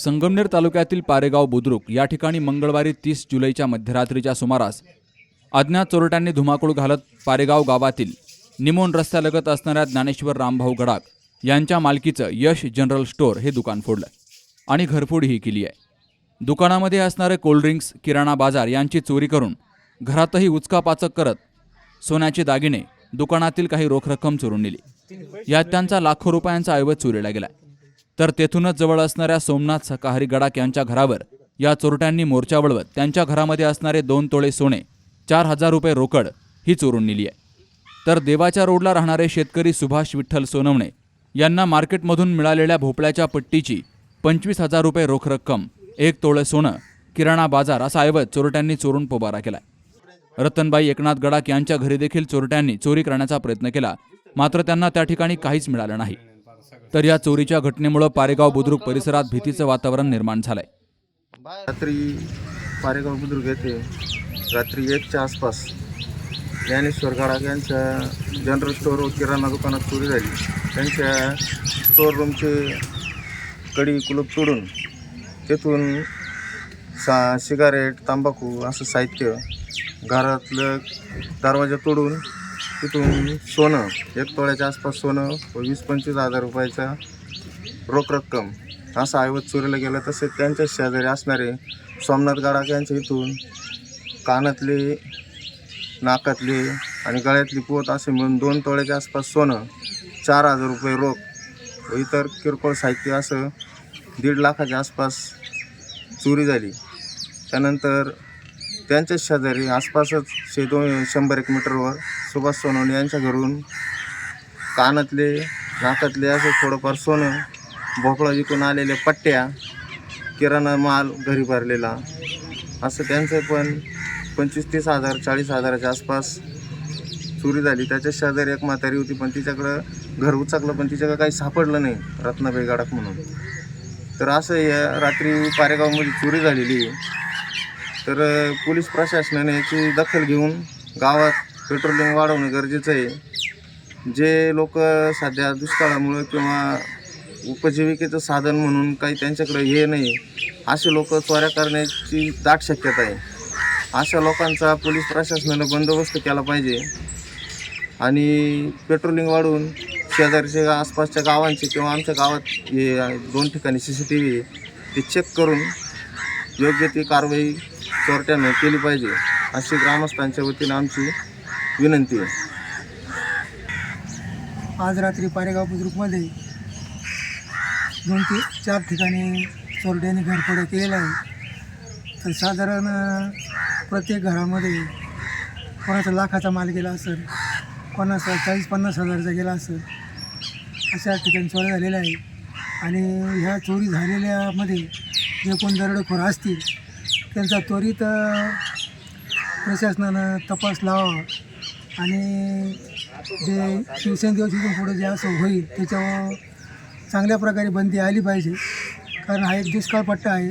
संगमनेर तालुक्यातील पारेगाव बुद्रुक या ठिकाणी मंगळवारी तीस जुलैच्या मध्यरात्रीच्या सुमारास अज्ञात चोरट्यांनी धुमाकूळ घालत पारेगाव गावातील निमोन रस्त्यालगत असणाऱ्या ज्ञानेश्वर रामभाऊ गडाक यांच्या मालकीचं यश जनरल स्टोअर हे दुकान फोडलं आणि घरफोडीही केली आहे. दुकानामध्ये असणारे कोल्ड्रिंक्स किराणा बाजार यांची चोरी करून घरातही उचकापाचक करत सोन्याचे दागिने दुकानातील काही रोख रक्कम चोरून नेली. यात त्यांचा लाखो रुपयांचा ऐवज चोरीला गेला तर तेथूनच जवळ असणाऱ्या सोमनाथ सकाहरी गडाक यांच्या घरावर या चोरट्यांनी मोर्चा वळवत त्यांच्या घरामध्ये असणारे दोन तोळे सोने चार हजार रुपये रोकड ही चोरून नेली आहे. तर देवाच्या रोडला राहणारे शेतकरी सुभाष विठ्ठल सोनवणे यांना मार्केटमधून मिळालेल्या भोपळ्याच्या पट्टीची पंचवीस हजार रुपये रोख रक्कम एक तोळे सोनं किराणा बाजार असा ऐवज चोरट्यांनी चोरून पोबारा केला रतनबाई एकनाथ गडाक यांच्या घरी देखील चोरट्यांनी चोरी करण्याचा प्रयत्न केला मात्र त्यांना त्या ठिकाणी काहीच मिळालं नाही. तर या चोरीच्या घटनेमुळे पारेगाव बुद्रुक परिसरात भीतीचं वातावरण निर्माण झालंय. रात्री पारेगाव बुद्रुक येथे रात्री एकच्या आसपास ज्ञानेश्वर गाडाग यांच्या जनरल स्टोअर व किराणा दुकानात चोरी झाली. त्यांच्या स्टोअर रूमचे कडी कुलूप तोडून तेथून सा सिगारेट तंबाखू असं साहित्य घरातलं दरवाजा तोडून तिथून सोनं एक तोळ्याच्या आसपास सोनं व वीस पंचवीस हजार रुपयाचा रोख रक्कम. असा ऐवज चोरीला गेला तसेच त्यांच्या शेजारी असणारे सोमनाथ गाडाक यांच्या इथून कानातले नाकातले आणि गळ्यातली पोत असे मिळून दोन तोळ्याच्या आसपास सोनं चार हजार रुपये रोख व इतर किरकोळ साहित्य असं दीड लाखाच्या आसपास चोरी झाली. त्यानंतर त्यांच्याच शेजारी आसपासच शे दोन शंभर एक मीटरवर सुभाष सोनवणे यांच्या घरून कानातले नाकातले असं थोडंफार सोनं भोपळा विकून आलेल्या पट्ट्या किराणा माल घरी भरलेला. असं त्यांचं पण पंचवीस तीस हजार चाळीस हजाराच्या आसपास चोरी झाली. त्याच्या शेजारी एक म्हातारी होती पण तिच्याकडं घर उचाकलं पण तिच्याकडं काही सापडलं नाही रत्नाबाई गाडक म्हणून. तर असं या रात्री पारेगावमध्ये चोरी झालेली आहे. तर पोलीस प्रशासनाने याची दखल घेऊन गावात पेट्रोलिंग वाढवणं गरजेचं आहे. जे लोक सध्या दुष्काळामुळं किंवा उपजीविकेचं साधन म्हणून काही त्यांच्याकडे हे नाही असे लोक चोऱ्या करण्याची दाट शक्यता आहे. अशा लोकांचा पोलीस प्रशासनानं बंदोबस्त केला पाहिजे आणि पेट्रोलिंग वाढवून शेजारच्या आसपासच्या गावांचे किंवा आमच्या गावात हे दोन ठिकाणी सी सी टी व्ही ते चेक करून योग्य ती कारवाई चोरट्यानं केली पाहिजे अशी ग्रामस्थांच्या वतीनं आमची विनंती आहे. आज रात्री पारेगाव बुद्रुकमध्ये दोन ते चार ठिकाणी चोरट्याने घरफोड्या केलेल्या आहे तर साधारण प्रत्येक घरामध्ये कोणाचा लाखाचा माल गेला असेल कोणाचा चाळीस पन्नास हजारचा गेला असेल अशा ठिकाणी चोऱ्या झालेल्या आहे आणि ह्या चोरी झालेल्यामध्ये जे कोण दरोडेखोर असतील त्यांचा त्वरित प्रशासनानं तपास लावावा आणि जे शिवसेना दिवस पुढे जे असं होईल त्याच्यावर चांगल्या प्रकारे बंदी आली पाहिजे. कारण हा एक दुष्काळ पट्टा आहे.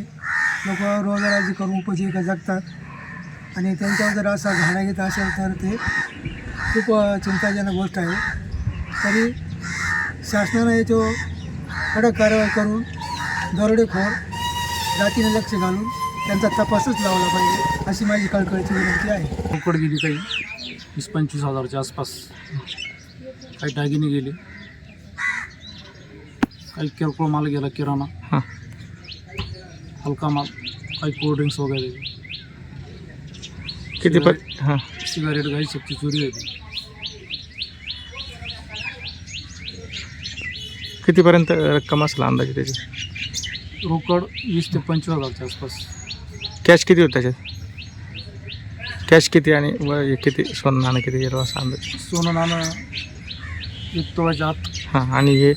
लोक रोजगाराची करून उपजीविका जगतात. आणि त्यांच्यावर जर असा घाणा घेत असेल तर ते खूप चिंताजनक गोष्ट आहे. तरी शासनानं याच्यावर कडक कारवाई करून दरोडेखोर जातीने लक्ष घालून त्यांचा तपासच लावला पाहिजे अशी माझी कळकळीची विनंती आहे. रोकड गेली काही? वीस पंचवीस हजारच्या आसपास. काही दागिने गेले. काही किरकोळ माल गेला किराणा. हलका माल. काही कोल्ड्रिंक्स वगैरे. किती पर हां. सिगारेट काही शकची चोरी होती कितीपर्यंत रक्कम असला अंदाजे त्याची? रोकड वीस ते पंचवीस हजारच्या आसपास. कॅश किती होतं त्याच्यात? कॅश किती आणि व हे किती सोनं नाणं किती गेलं असं अंदाज? सोनं नाणं एक तोळ्याच्या आत. हां आणि हे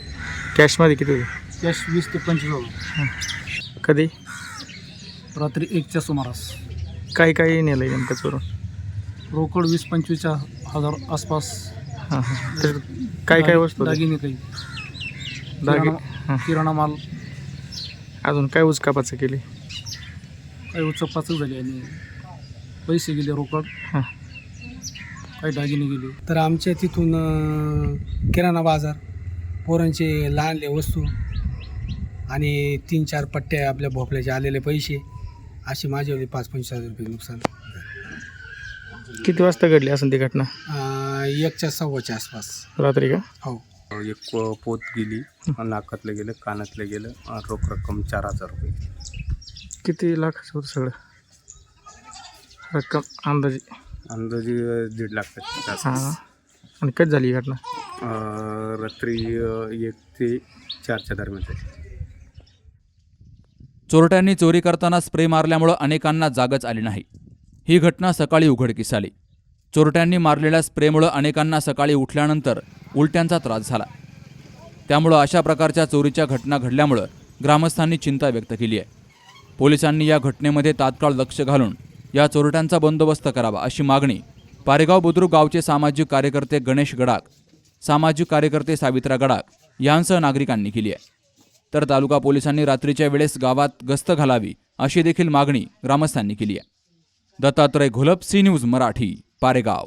कॅशमध्ये किती होते? कॅश वीस ते पंचवीस हजार. कधी? रात्री एकच्या सुमारास. काही काही नेलं आहे नेमकं चोरून? रोकड वीस पंचवीसच्या हजार आसपास. हां हां. तर काय काय वस्तू होत्या? दागिने काही. दागी किराणा हां. किराणा माल. अजून काय उचकापाचं केली काही उचपाचक झाली आणि पैसे गेले रोकड. हां. काही दागिने गेले. तर आमच्या तिथून अ, किराणा बाजार पोरांचे लहानले वस्तू आणि तीन चार पट्ट्या आपल्या भोपळ्याचे आलेले पैसे असे माझ्यावरती पाच पंचवीस हजार रुपये नुकसान. किती वाजता घडली असं ती घटना? अ, एकच्या सव्वाच्या आसपास. रात्री का? हो. एक प- पोत गेली नाकातलं गेलं कानातलं गेलं आणि रोख रक्कम चार हजार रुपये. किती लाखाचं होतं सगळं? रक्कम अंदाजे. अंदाजे दीड लाखाच्या हां. आणि कधी झाली ही घटना? अं, रात्री अं, एक ते चारच्या दरम्यान झाली. चोरट्यांनी चोरी करताना स्प्रे मारल्यामुळं अनेकांना जागच आली नाही. ही घटना सकाळी उघडकीस आली. चोरट्यांनी मारलेल्या स्प्रेमुळं अनेकांना सकाळी उठल्यानंतर उलट्यांचा त्रास झाला. त्यामुळं अशा प्रकारच्या चोरीच्या घटना घडल्यामुळं ग्रामस्थांनी चिंता व्यक्त केली आहे. पोलिसांनी या घटनेमध्ये तात्काळ लक्ष घालून या चोरट्यांचा बंदोबस्त करावा अशी मागणी पारेगाव बुद्रुक गावचे सामाजिक कार्यकर्ते गणेश गडाक सामाजिक कार्यकर्ते सावित्रा गडाक यांसह नागरिकांनी केली आहे. तर तालुका पोलिसांनी रात्रीच्या वेळेस गावात गस्त घालावी अशी देखील मागणी ग्रामस्थांनी केली आहे. Dattatray Gholap C news Marathi Paregaon.